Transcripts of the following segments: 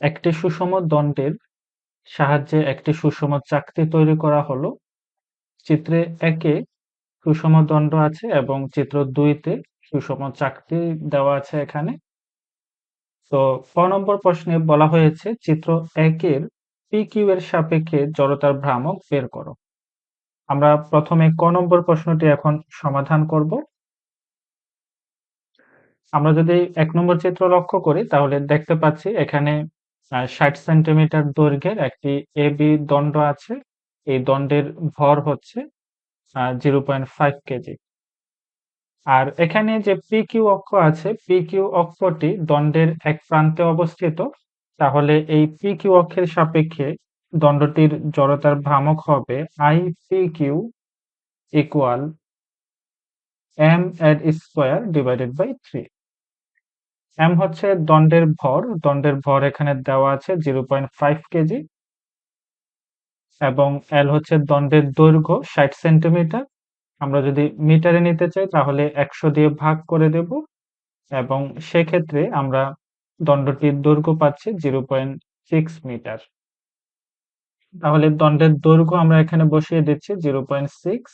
একটি সুষম দণ্ডের সাহায্যে একটি সুষম চাকতি তৈরি করা হলো। চিত্রে একে সুষম দণ্ড আছে এবং চিত্র দুইতে সুষম চাকতি দেওয়া আছে এখানে। তো ক নম্বর প্রশ্নে বলা হয়েছে, চিত্র একের পি কিউ এর সাপেক্ষে জড়তার ভ্রামক বের করো। আমরা প্রথমে ক নম্বর প্রশ্নটি এখন সমাধান করব। আমরা যদি এক নম্বর চিত্র লক্ষ্য করি, তাহলে দেখতে পাচ্ছি এখানে ষাট সেন্টিমিটার দৈর্ঘ্যের একটি এ বি দণ্ড আছে। এই দণ্ডের ভর হচ্ছে জিরো পয়েন্ট ফাইভ কেজি। আর এখানে যে পি কিউ অক্ষ আছে পি কিউ অক্ষটি দণ্ডের এক প্রান্তে অবস্থিত। তাহলে এই পি কিউ অক্ষের সাপেক্ষে দণ্ডটির জড়তার ভ্রামক হবে I P Q equal M L square divided by three M হচ্ছে দণ্ডের ভর। দণ্ডের ভর এখানে দেওয়া আছে জিরো পয়েন্ট ফাইভ কেজি। এবং এল হচ্ছে দণ্ডের দৈর্ঘ্য, ষাট সেন্টিমিটার। আমরা যদি মিটারে নিতে চাই, তাহলে একশো দিয়ে ভাগ করে দেব। এবং সেক্ষেত্রে আমরা দণ্ডটির দৈর্ঘ্য পাচ্ছি জিরো পয়েন্ট সিক্স মিটার। তাহলে দণ্ডের দৈর্ঘ্য আমরা এখানে বসিয়ে দিচ্ছি জিরো পয়েন্ট সিক্স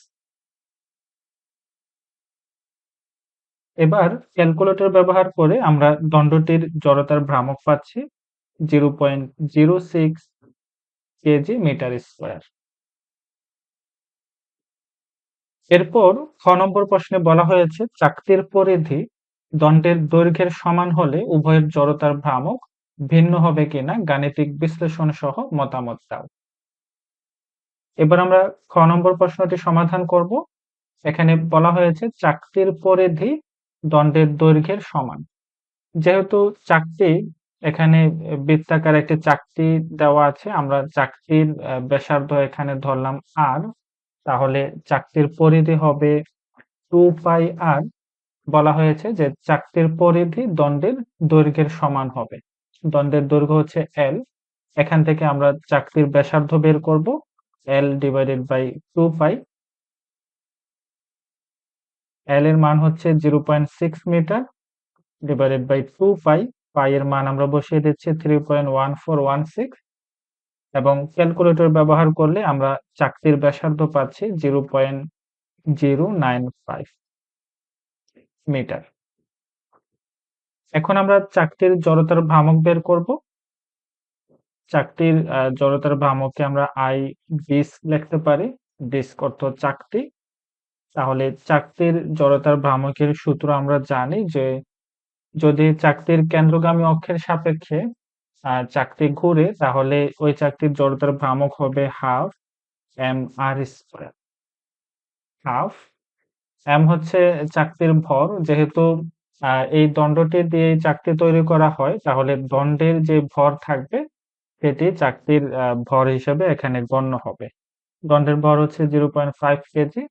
এবার ক্যালকুলেটর ব্যবহার করে আমরা দণ্ডটির জড়তার ভ্রামক পাচ্ছি zero point zero six kg metre square. এরপর খ নম্বর প্রশ্নে বলা হয়েছে, চাকতির পরিধি দণ্ডের দৈর্ঘ্যের সমান হলে উভয়ের জড়তার ভ্রামক ভিন্ন হবে কিনা গাণিতিক বিশ্লেষণ সহ মতামত দাও। এবার আমরা খ নম্বর প্রশ্নটি সমাধান করব। এখানে বলা হয়েছে, চাকতির পরিধি দণ্ডের দৈর্ঘ্যের সমান। যেহেতু চাকতি এখানে বৃত্তাকার একটি চাকতি দেওয়া আছে, আমরা চাকতির ব্যাসার্ধ এখানে ধরলাম আর তাহলে চাকতির পরিধি হবে টু পাই আর বলা হয়েছে যে চাকতির পরিধি দণ্ডের দৈর্ঘ্যের সমান হবে। দণ্ডের দৈর্ঘ্য হচ্ছে এল এখান থেকে আমরা চাকতির ব্যাসার্ধ বের করব L divided by two pi L এর মান হচ্ছে zero point six metre divided by two pi pi এর মান আমরা বসিয়ে দিচ্ছি three point one four one six এবং ক্যালকুলেটর ব্যবহার করলে আমরা চাকতির ব্যাসার্ধ পাচ্ছি zero point zero nine five metre এখন আমরা চাকতির জড়তার ভ্রামক বের করব। চাকতির জড়তার ভ্রামককে আমরা আই ডিস লিখতে পারি। ডিস্ক অর্থ চাকতি। তাহলে চাকতির জড়তার ভ্রামকের সূত্র আমরা জানি যে, যদি চাকতির কেন্দ্রগামী অক্ষের সাপেক্ষে চাকতি ঘুরে, তাহলে ওই চাকতির জড়তার ভ্রামক হবে half M R square half M হচ্ছে চাকতির ভর, যেহেতু এই দণ্ডটি দিয়ে চাকতি তৈরি করা হয়, তাহলে দণ্ডের যে ভর থাকবে, সেটি চাকতির ভর হিসেবে এখানে গণ্য হবে। দণ্ডের ভর হচ্ছে জিরো পয়েন্ট ফাইভ কেজি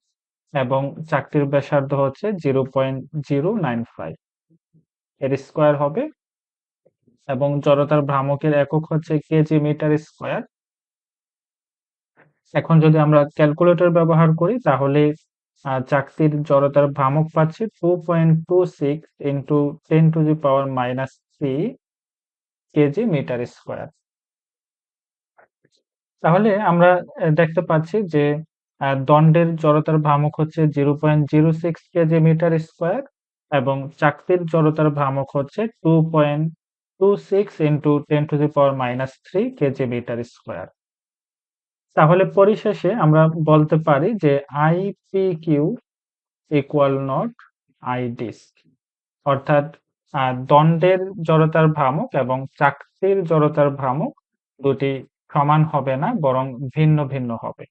এবং চাকতির ব্যাসার্ধ হচ্ছে zero point zero nine five. এর স্কোয়ার হবে এবং জড়তার ভ্রামকের একক হচ্ছে কেজি মিটার স্কোয়ার। এখন যদি আমরা ক্যালকুলেটর ব্যবহার করি, তাহলে চাকতির জড়তার ভ্রামক পাচ্ছি two point two six into ten to the power minus three kg metre square. তাহলে আমরা দেখতে পাচ্ছি যে দণ্ডের জড়তার ভ্রামক হচ্ছে zero point zero six kg metre square এবং চাকতির জড়তার ভ্রামক হচ্ছে two point two six into ten to the power minus three kg metre square তাহলে পরিশেষে আমরা বলতে পারি যে I P Q equal not I disc অর্থাৎ দণ্ডের জড়তার ভ্রামক এবং চাকতির জড়তার ভ্রামক দুটি সমান হবে না, বরং ভিন্ন ভিন্ন হবে।